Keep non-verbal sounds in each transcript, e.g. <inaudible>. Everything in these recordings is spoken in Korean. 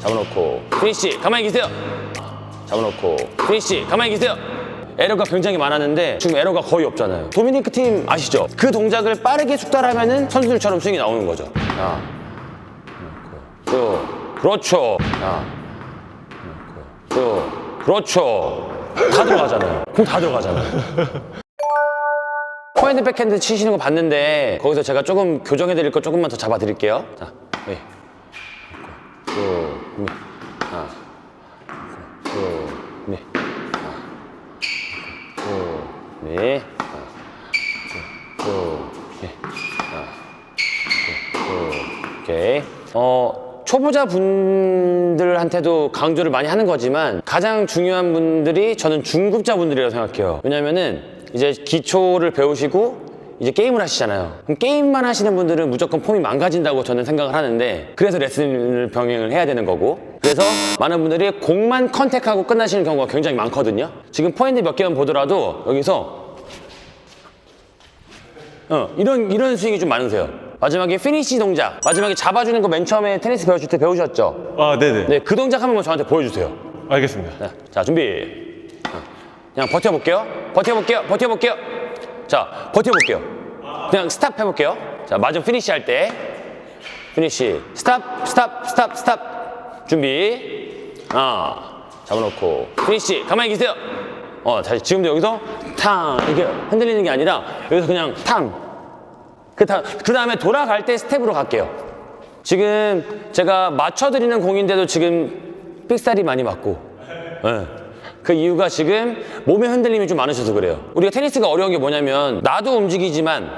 잡아놓고. 피니시 가만히 계세요. 잡아놓고. 피니시 가만히 계세요. 에러가 굉장히 많았는데 지금 에러가 거의 없잖아요. 도미니크 팀 아시죠? 그 동작을 빠르게 숙달하면 은 선수들처럼 스윙이 나오는 거죠. 자쭉 그렇죠. 자쭉 그렇죠. 다 들어가잖아요. 공 다 들어가잖아요. <laughs> 포핸드 백핸드 치시는 거 봤는데 거기서 제가 조금 교정해 드릴 거 조금만 더 잡아 드릴게요. 자 네. 쭉 네. 하나 쭉 네. 네. 오케이. 어, 초보자 분들한테도 강조를 많이 하는 거지만 가장 중요한 분들이 저는 중급자 분들이라고 생각해요. 왜냐면은 이제 기초를 배우시고 이제 게임을 하시잖아요. 그럼 게임만 하시는 분들은 무조건 폼이 망가진다고 저는 생각을 하는데 그래서 레슨을 병행을 해야 되는 거고 그래서 많은 분들이 공만 컨택하고 끝나시는 경우가 굉장히 많거든요. 지금 포인트 몇 개만 보더라도 여기서 어, 이런 이런 스윙이 좀 많으세요. 마지막에 피니시 동작, 마지막에 잡아주는 거 맨 처음에 테니스 배우실 때 배우셨죠? 아, 네네. 네, 그 동작 한 번만 저한테 보여주세요. 알겠습니다. 네, 자, 준비. 어, 그냥 버텨볼게요. 버텨볼게요. 버텨볼게요. 자, 버텨볼게요. 그냥 스탑 해볼게요. 자, 마지막 피니시 할 때. 피니시. 스탑, 스탑, 스탑, 스탑. 준비. 아, 잡아놓고. 피니시. 가만히 계세요. 어, 다시 지금도 여기서 탕. 이렇게 흔들리는 게 아니라 여기서 그냥 탕. 그, 다, 그 다음에 돌아갈 때 스텝으로 갈게요. 지금 제가 맞춰드리는 공인데도 지금 삑살이 많이 맞고. 예. 그 이유가 지금 몸의 흔들림이 좀 많으셔서 그래요. 우리가 테니스가 어려운 게 뭐냐면 나도 움직이지만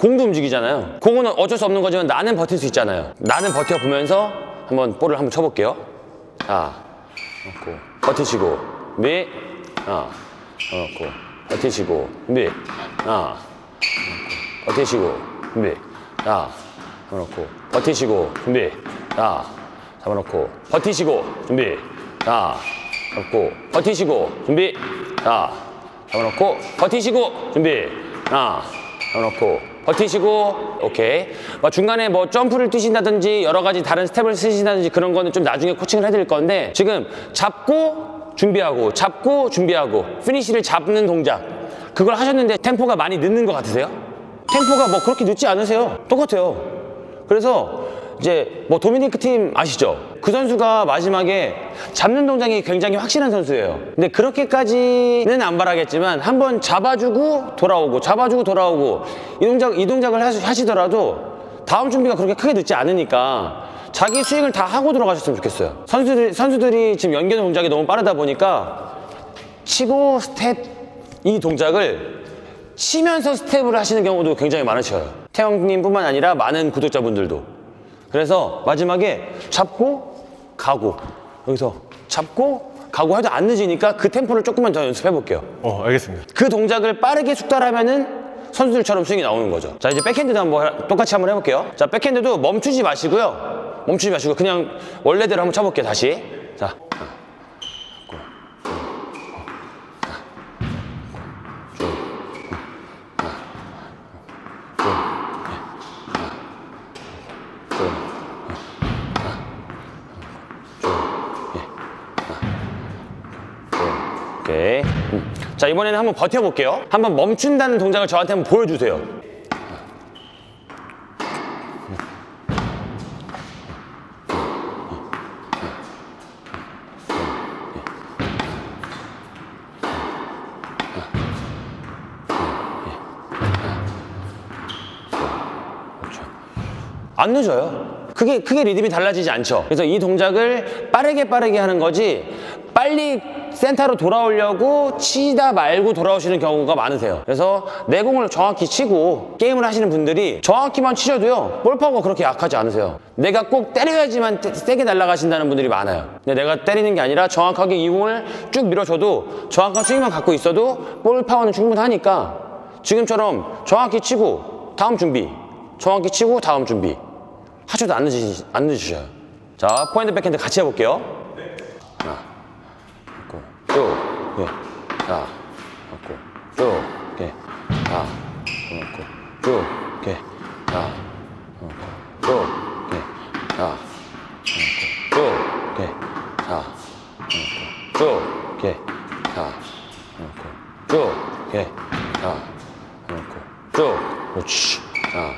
공도 움직이잖아요. 공은 어쩔 수 없는 거지만 나는 버틸 수 있잖아요. 나는 버텨보면서 한번 볼을 한번 쳐볼게요. 자, 놓고. 버티시고. 미, 아, 놓고. 버티시고. 미, 아, 놓고. 버티시고. 준비, 자, 잡아놓고. 버티시고. 준비, 자, 잡아놓고. 버티시고. 준비, 자, 잡고 버티시고 준비, 자, 잡아놓고 버티시고 준비, 자, 잡아놓고 버티시고 오케이. 뭐 중간에 뭐 점프를 뛰신다든지 여러 가지 다른 스텝을 쓰신다든지 그런 거는 좀 나중에 코칭을 해드릴 건데 지금 잡고 준비하고 잡고 준비하고 피니시를 잡는 동작 그걸 하셨는데 템포가 많이 늦는 것 같으세요? 템포가 뭐 그렇게 늦지 않으세요. 똑같아요. 그래서 이제 뭐 도미니크 팀 아시죠? 그 선수가 마지막에 잡는 동작이 굉장히 확실한 선수예요. 근데 그렇게까지는 안 바라겠지만 한번 잡아주고 돌아오고 잡아주고 돌아오고 이 동작 이 동작을 하시- 하시더라도 다음 준비가 그렇게 크게 늦지 않으니까 자기 스윙을 다 하고 들어가셨으면 좋겠어요. 선수들 선수들이 지금 연결 동작이 너무 빠르다 보니까 치고 스텝 이 동작을 치면서 스텝을 하시는 경우도 굉장히 많으셔요. 태영님뿐만 아니라 많은 구독자분들도. 그래서 마지막에 잡고 가고 여기서 잡고 가고 해도 안 늦으니까 그 템포를 조금만 더 연습해 볼게요. 어, 알겠습니다. 그 동작을 빠르게 숙달하면은 선수들처럼 스윙이 나오는 거죠. 자 이제 백핸드도 한번 해- 똑같이 한번 해볼게요. 자 백핸드도 멈추지 마시고요. 멈추지 마시고 그냥 원래대로 한번 쳐볼게요. 다시. 자. 오케이. 음. 자, 이번에는 한번 버텨볼게요. 한번 멈춘다는 동작을 저한테 한번 보여주세요. 안 늦어요. 그게 크게 리듬이 달라지지 않죠. 그래서 이 동작을 빠르게 빠르게 하는 거지 빨리 센터로 돌아오려고 치다 말고 돌아오시는 경우가 많으세요. 그래서 내 공을 정확히 치고 게임을 하시는 분들이 정확히만 치셔도요 볼파워가 그렇게 약하지 않으세요. 내가 꼭 때려야지만 떼- 세게 날아가신다는 분들이 많아요. 근데 내가 때리는 게 아니라 정확하게 이 공을 쭉 밀어줘도 정확한 스윙만 갖고 있어도 볼파워는 충분하니까 지금처럼 정확히 치고 다음 준비, 정확히 치고 다음 준비. 하셔도 안, 늦으셔요. 자, 포핸드 백핸드 같이 해볼게요. 하나, 쭉, 예. 자, 잡고, 쭉, 예. 자, 잡고, 쭉, 예. 자, 잡고, 쭉, 예. 자, 잡고, 쭉, 예. 쭉, 이렇게. 자, 놓고, 쭉, 이렇게. 자, 놓고, 쭉. 그렇지. 자,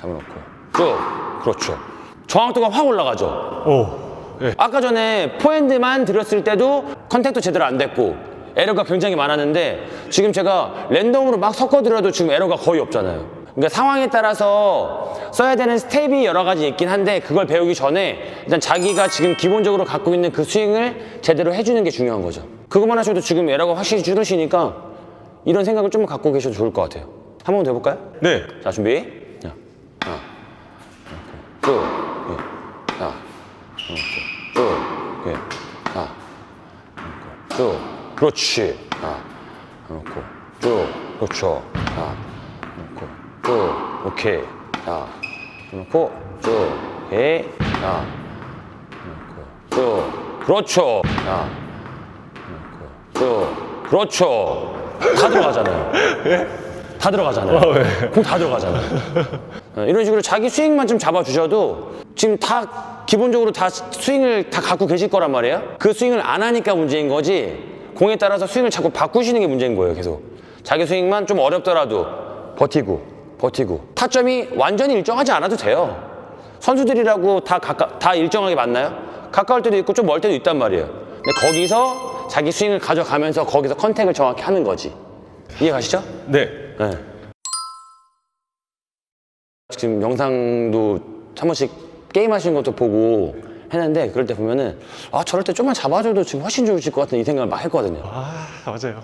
잡아놓고, 쭉. 그렇죠. 정확도가 확 올라가죠. 오. 예. 아까 전에 포핸드만 들었을 때도 컨택도 제대로 안 됐고 에러가 굉장히 많았는데 지금 제가 랜덤으로 막 섞어드려도 지금 에러가 거의 없잖아요. 그러니까 상황에 따라서 써야 되는 스텝이 여러 가지 있긴 한데 그걸 배우기 전에 일단 자기가 지금 기본적으로 갖고 있는 그 스윙을 제대로 해주는 게 중요한 거죠. 그것만 하셔도 지금 에러가 확실히 줄으시니까 이런 생각을 좀 갖고 계셔도 좋을 것 같아요. 한 번 더 해볼까요? 네. 자 준비. 자, 하나, 쭉, 예. 자, 쭉, 예. 자, 쭉, 그렇지. 자, 놓고 쭉, 그렇죠. 자, 놓고 쭉, 오케이. 자, 놓고 쭉, 오케이. 자, 놓고 쭉, 그렇죠. 자, 놓고 쭉, 그렇죠. 다 들어가잖아요. 다 들어가잖아요. 공 다 들어가잖아요. 어, 이런 식으로 자기 스윙만 좀 잡아주셔도 지금 다 기본적으로 다 스윙을 다 갖고 계실 거란 말이에요. 그 스윙을 안 하니까 문제인 거지 공에 따라서 스윙을 자꾸 바꾸시는 게 문제인 거예요. 계속 자기 스윙만 좀 어렵더라도 버티고 버티고 타점이 완전히 일정하지 않아도 돼요. 선수들이라고 다 가까 다 일정하게 맞나요? 가까울 때도 있고 좀 멀 때도 있단 말이에요. 근데 거기서 자기 스윙을 가져가면서 거기서 컨택을 정확히 하는 거지. 이해 가시죠? 네. 네. 지금 영상도 한 번씩 게임 하시는 것도 보고 했는데 그럴 때 보면은 아 저럴 때 좀만 잡아줘도 지금 훨씬 좋으실 것 같은 이 생각을 막 했거든요. 아, 맞아요.